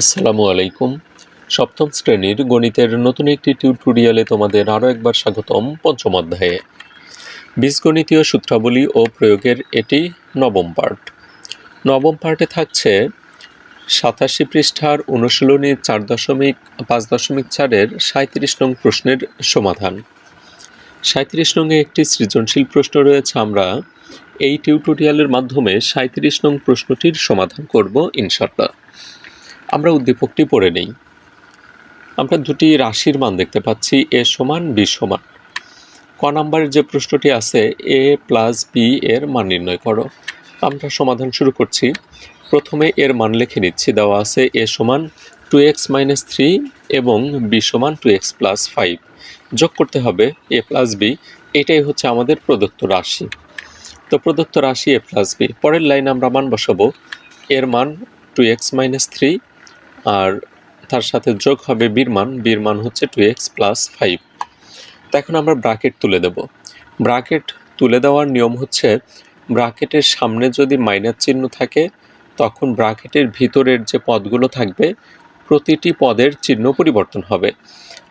আসসালামু আলাইকুম। সপ্তম শ্রেণির গণিতের নতুন একটি টিউটোরিয়ালে তোমাদের আরও একবার স্বাগতম পঞ্চম অধ্যায়ে। বীজগণিতীয় সূত্রাবলী ও প্রয়োগের এটি নবম পার্ট নবম পার্টে থাকছে সাতাশি পৃষ্ঠার অনুশীলনী চার দশমিক পাঁচ দশমিক চারের সাঁত্রিশ নং প্রশ্নের সমাধান। সাঁত্রিশ নংয়ে একটি সৃজনশীল প্রশ্ন রয়েছে, আমরা এই টিউটোরিয়ালের মাধ্যমে সাঁত্রিশ নং প্রশ্নটির সমাধান করব ইনশাল্লাহ আমরা উদ্দীপকটি পড়ে নেই। আমরা দুটি রাশির মান দেখতে পাচ্ছি, এ সমান, বি সমান। ক নাম্বারের যে প্রশ্নটি আছে, এ প্লাস বি এর মান নির্ণয় করো। আমরা সমাধান শুরু করছি। প্রথমে এর মান লিখে নিচ্ছি, দেওয়া আছে এ সমান টু এক্স মাইনাস থ্রি এবং বি সমান টু এক্স প্লাস ফাইভ। যোগ করতে হবে এ প্লাস বি, এটাই হচ্ছে আমাদের প্রদত্ত রাশি। তো প্রদত্ত রাশি এ প্লাস বি। পরের লাইনে আমরা মান বসাবো। এর মান টু এক্স মাইনাস থ্রি আর তার সাথে যোগ হবে বীর মান বীর মান হচ্ছে টু এক্স প্লাস ফাইভ তো এখন আমরা ব্রাকেট তুলে দেব। ব্রাকেট তুলে দেওয়ার নিয়ম হচ্ছে ব্রাকেটের সামনে যদি মাইনাস চিহ্ন থাকে, তখন ব্রাকেটের ভিতরের যে পদগুলো থাকবে, প্রতিটি পদের চিহ্ন পরিবর্তন হবে।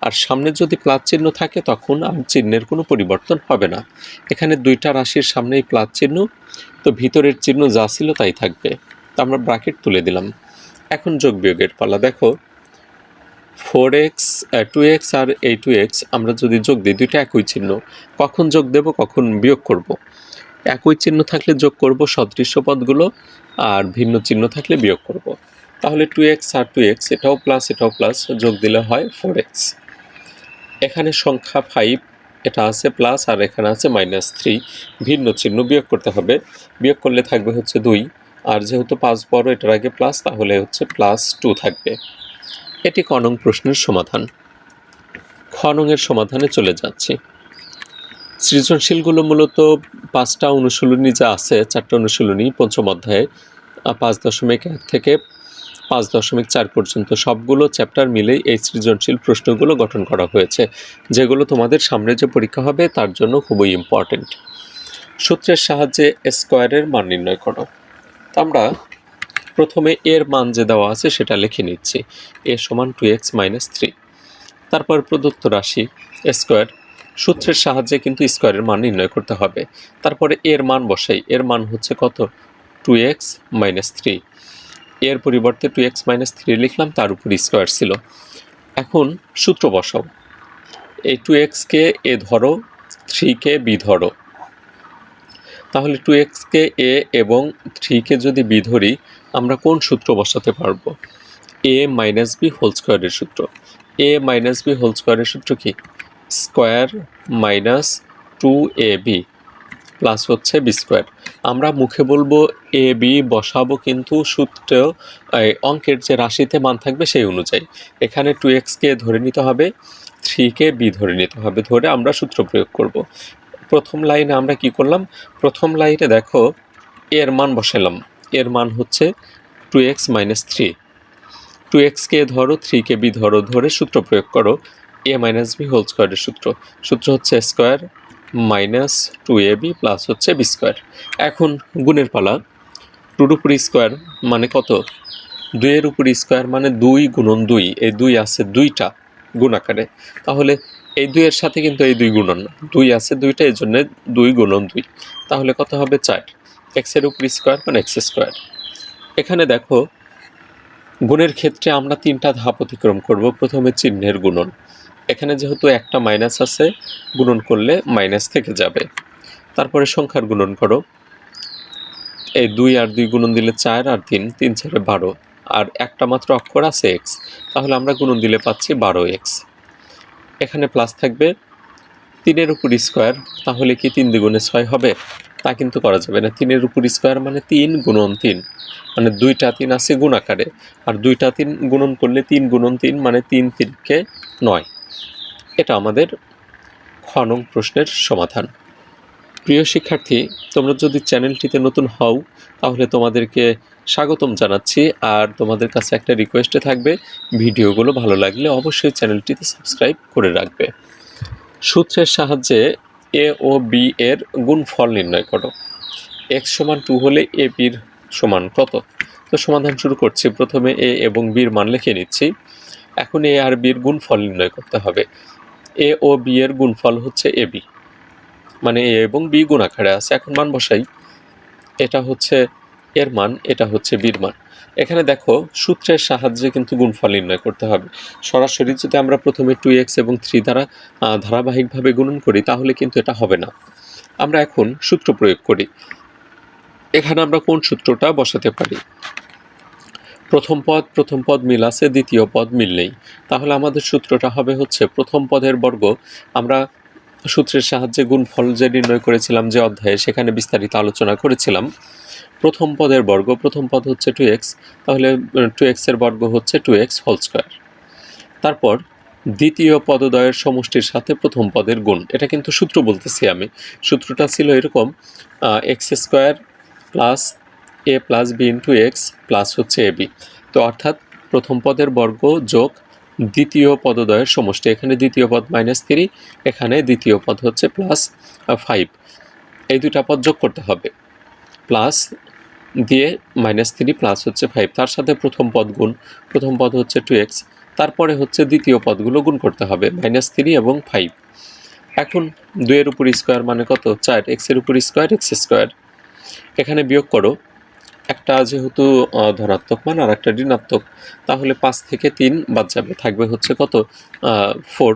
আর সামনে যদি প্লাস চিহ্ন থাকে, তখন আর চিহ্নের কোনো পরিবর্তন হবে না। এখানে দুইটা রাশির সামনেই প্লাস চিহ্ন, তো ভিতরের চিহ্ন যা ছিল তাই থাকবে। তো আমরা ব্রাকেট তুলে দিলাম। এখন যোগ বিয়োগের পালা। দেখো ফোর এক্স টু এক্স আর এই টু এক্স আমরা যদি যোগ দিই, দুইটা একই চিহ্ন। কখন যোগ দেব, কখন বিয়োগ করব। একই চিহ্ন থাকলে যোগ করব সদৃশ্য পদগুলো, আর ভিন্ন চিহ্ন থাকলে বিয়োগ করব। তাহলে টু এক্স আর টু এক্স এটাও প্লাস এটাও প্লাস যোগ দিলে হয় ফোর এক্স এখানে সংখ্যা ফাইভ এটা আছে প্লাস আর এখানে আছে মাইনাস থ্রি ভিন্ন চিহ্ন বিয়োগ করতে হবে। বিয়োগ করলে থাকবে হচ্ছে দুই। আর যেহেতু পাঁচ বড় এটার আগে প্লাস তাহলে হচ্ছে প্লাস টু থাকবে। এটি কনং প্রশ্নের সমাধান। খনংয়ের সমাধানে চলে যাচ্ছি। সৃজনশীলগুলো মূলত পাঁচটা অনুশীলনী যা আছে, চারটা অনুশীলনী, পঞ্চম অধ্যায়ে পাঁচ দশমিক এক থেকে পাঁচ দশমিক চার পর্যন্ত সবগুলো চ্যাপ্টার মিলেই এই সৃজনশীল প্রশ্নগুলো গঠন করা হয়েছে, যেগুলো তোমাদের সামনে যে পরীক্ষা হবে, তার জন্য খুবই ইম্পর্টেন্ট সূত্রের সাহায্যে স্কোয়ারের মান নির্ণয় করো। তো আমরা প্রথমে এর মান যে দেওয়া আছে সেটা লিখে নিচ্ছি। এ সমান টু এক্স মাইনাস থ্রি তারপর প্রদত্ত রাশি স্কোয়ার সূত্রের সাহায্যে কিন্তু স্কোয়ারের মান নির্ণয় করতে হবে। তারপরে এর মান বসাই। এর মান হচ্ছে কত? টু এক্স মাইনাস থ্রি এর পরিবর্তে টু এক্স মাইনাস থ্রি লিখলাম, তার উপর স্কোয়ার ছিল। এখন সূত্র বসাও। এই টু এক্সকে এ ধরো থ্রিকে বি ধরো। তাহলে টু এক্সকে এ এবং থ্রিকে যদি বি ধরি, আমরা কোন সূত্র বসাতে পারব? এ মাইনাস বি হোল স্কোয়ারের সূত্র। এ মাইনাস বি হোল স্কোয়ারের সূত্র কি? Square minus two A B plus হচ্ছে বি স্কোয়ার আমরা মুখে বলব এ বি বসাবো কিন্তু সূত্র অঙ্কের যে রাশিতে মান থাকবে সেই অনুযায়ী। এখানে টু এক্সকে ধরে নিতে হবে থ্রিকে বি ধরে নিতে হবে, ধরে আমরা সূত্র প্রয়োগ করব। প্রথম লাইনে আমরা কি করলাম? প্রথম লাইনে দেখো, এর মান বসালাম এর মান হচ্ছে two x minus three two এক্সকে ধরো থ্রিকে বি ধরো, ধরে সূত্র প্রয়োগ করো। এ মাইনাস বি হোল স্কোয়ারের সূত্র। সূত্র হচ্ছে square minus two a b plus হচ্ছে বি স্কোয়ার এখন গুণের পালা। টুর উপর স্কোয়ার মানে কত? দুইয়ের উপর স্কোয়ার মানে দুই গুণন দুই। এই দুই আছে দুইটা গুণ আকারে। তাহলে এই দুইয়ের সাথে কিন্তু এই দুই গুণন দুই আছে দুইটা, এই জন্য দুই গুণন দুই। তাহলে কত হবে চার? এক্সের উপর স্কোয়ার মানে এক্স স্কোয়ার এখানে দেখো, গুণের ক্ষেত্রে আমরা তিনটা ধাপ অতিক্রম করব, প্রথমে চিহ্নের গুণন। এখানে যেহেতু একটা মাইনাস আছে, গুণন করলে মাইনাস থেকে যাবে। তারপরে সংখ্যার গুণন করো। এই দুই আর দুই গুণন দিলে চার আর তিন তিন চারে বারো। আর একটা মাত্র অক্ষর আছে এক্স তাহলে আমরা গুণন দিলে পাচ্ছি বারো এক্স এখানে প্লাস থাকবে তিনের উপর স্কোয়ার তাহলে কি তিন দ্বিগুণে ছয় হবে? তা কিন্তু করা যাবে না। তিনের উপর স্কোয়ার মানে তিন গুণন তিন মানে দুইটা তিন আছে গুণ আকারে আর দুইটা তিন গুণন করলে তিন গুণন তিন মানে তিন তিনকে নয়। এটা আমাদের খনং প্রশ্নের সমাধান। প্রিয় শিক্ষার্থী, তোমরা যদি চ্যানেলটিতে নতুন হও, তাহলে তোমাদেরকে স্বাগতম জানাচ্ছি। আর তোমাদের কাছে একটা রিকোয়েস্টে থাকবে, ভিডিওগুলো ভালো লাগলে অবশ্যই চ্যানেলটিতে সাবস্ক্রাইব করে রাখবে। সূত্রের সাহায্যে এ ও বি এর গুণফল নির্ণয় করো। এক্স সমান টু হলে এ বির সমান কত? তো সমাধান শুরু করছি। প্রথমে এ এবং বির মান লিখে নিচ্ছি। এখন এ আর বির গুণফল নির্ণয় করতে হবে। এ ও বি এর গুণফল হচ্ছে এ বি মানে এ এবং বি গুণ আকারে আছে, এখন মান বসাই। এটা হচ্ছে এর মান, এটা হচ্ছে বির মান। এখানে দেখো, সূত্রের সাহায্যে কিন্তু গুণফল নির্ণয় করতে হবে। সরাসরি যদি আমরা প্রথমে টু এক্স এবং থ্রি দ্বারা ধারাবাহিকভাবে গুণন করি, তাহলে কিন্তু এটা হবে না। আমরা এখন সূত্র প্রয়োগ করি। এখানে আমরা কোন সূত্রটা বসাতে পারি? প্রথম পদ প্রথম পদ মিল আছে, দ্বিতীয় পদ মিল নেই। তাহলে আমাদের সূত্রটা হবে হচ্ছে, প্রথম পদের বর্গ, আমরা সূত্রের সাহায্যে গুণফল যে নির্ণয় করেছিলাম যে অধ্যায়ে, সেখানে বিস্তারিত আলোচনা করেছিলাম। প্রথম পদের বর্গ, প্রথম পদ হচ্ছে টু এক্স তাহলে টু এক্সের বর্গ হচ্ছে টু এক্স হোল স্কোয়ার তারপর দ্বিতীয় পদদ্বয়ের সমষ্টির সাথে প্রথম পদের গুণ। এটা কিন্তু সূত্র বলতেছি আমি। সূত্রটা ছিল এরকম x square plus a plus b into x plus হচ্ছে এ বি তো অর্থাৎ প্রথম পদের বর্গ যোগ দ্বিতীয় পদদ্বয়ের সমষ্টি, এখানে দ্বিতীয় পদ মাইনাস থ্রি এখানে দ্বিতীয় পদ হচ্ছে প্লাস ফাইভ এই দুটা পদ যোগ করতে হবে। প্লাস দিয়ে মাইনাস থ্রি প্লাস হচ্ছে ফাইভ তার সাথে প্রথম পদ গুণ, প্রথম পদ হচ্ছে টু এক্স তারপরে হচ্ছে দ্বিতীয় পদগুলো গুণ করতে হবে মাইনাস থ্রি এবং ফাইভ এখন দুইয়ের উপর স্কোয়ার মানে কত? চার এক্সের উপর স্কোয়ার এক্স স্কোয়ার এখানে বিয়োগ করো। একটা যেহেতু ধনাত্মক মান আর একটা ঋণাত্মক, তাহলে পাঁচ থেকে তিন বাদ যাবে। থাকবে হচ্ছে কত? ফোর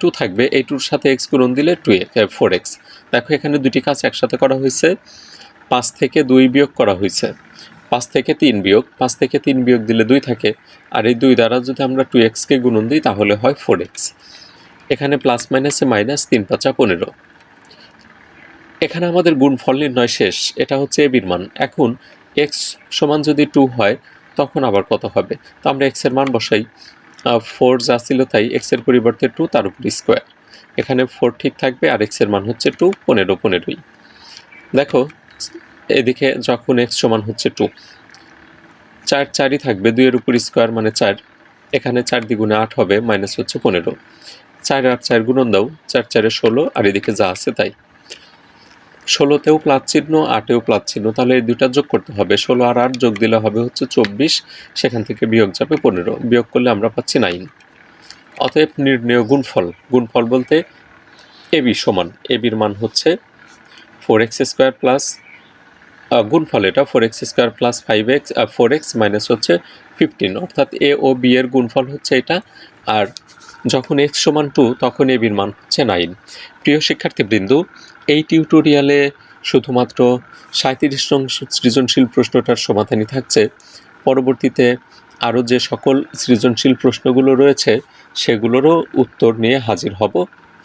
টু থাকবে। এই টুর সাথে এক্স গুণন দিলে টু ফোর এক্স দেখো এখানে দুটি কাজ একসাথে করা হয়েছে। পাঁচ থেকে দুই বিয়োগ করা হয়েছে। পাঁচ থেকে তিন বিয়োগ। পাঁচ থেকে তিন বিয়োগ দিলে দুই থাকে। আর এই দুই দ্বারা যদি আমরা টু এক্সকে গুণন দিই, তাহলে হয় ফোর এক্স এখানে প্লাস মাইনাসে মাইনাস তিন পাঁচা, পনেরো। এখানে আমাদের গুণফল নির্ণয় শেষ। এটা হচ্ছে এবির মান। এখন এক্স সমান যদি টু হয়, তখন আবার কত হবে? তো আমরা এক্সের মান বসাই। ফোর যা ছিল তাই এক্সের পরিবর্তে টু তার উপর স্কোয়ার এখানে ফোর ঠিক থাকবে আর এক্সের মান হচ্ছে টু পনেরো, পনেরোই। দেখো, এদিকে যখন এক্স সমান হচ্ছে টু চার চারই থাকবে, দুইয়ের উপর স্কোয়ার মানে চার। এখানে চার দ্বিগুণে আট হবে মাইনাস হচ্ছে পনেরো। চার আর চার গুণন দাও, চার চারে ষোলো, আর এদিকে যা আছে তাই। ষোলোতেও প্লাস চিহ্ন, আটেও প্লাস চিহ্ন। তাহলে এই দুইটা যোগ করতে হবে। ষোলো আর আট যোগ দিলে হবে হচ্ছে চব্বিশ। সেখান থেকে বিয়োগ যাবে পনেরো। বিয়োগ করলে আমরা পাচ্ছি নাইন। অতএব নির্ণয় গুণফল। গুণফল বলতে এবি সমান। এবির মান হচ্ছে ফোর এক্স স্কোয়ার প্লাস গুণফল এটা four x square plus five x four x minus হচ্ছে ফিফটিন অর্থাৎ এ ও বি এর গুণফল হচ্ছে এটা। আর যখন এক্স সমান টু তখন এ মান হচ্ছে নাইন প্রিয় শিক্ষার্থীবৃন্দু, এই টিউটোরিয়ালে শুধুমাত্র সাঁত্রিশ নং সৃজনশীল প্রশ্নটার সমাধানই থাকছে। পরবর্তীতে আরও যে সকল সৃজনশীল প্রশ্নগুলো রয়েছে, সেগুলোরও উত্তর নিয়ে হাজির হব।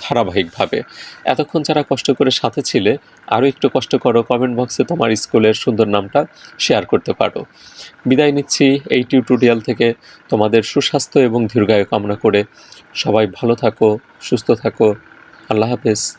ধারাবাহিকভাবে। এতক্ষণ যারা কষ্ট করে সাথে ছিলে, আরও একটু কষ্ট করো কমেন্ট বক্সে তোমার স্কুলের সুন্দর নামটা শেয়ার করতে পারো। বিদায় নিচ্ছি এই টিউটোরিয়াল থেকে তোমাদের সুস্বাস্থ্য এবং দীর্ঘায়ু কামনা করে। সবাই ভালো থাকো, সুস্থ থাকো। আল্লাহ হাফেজ।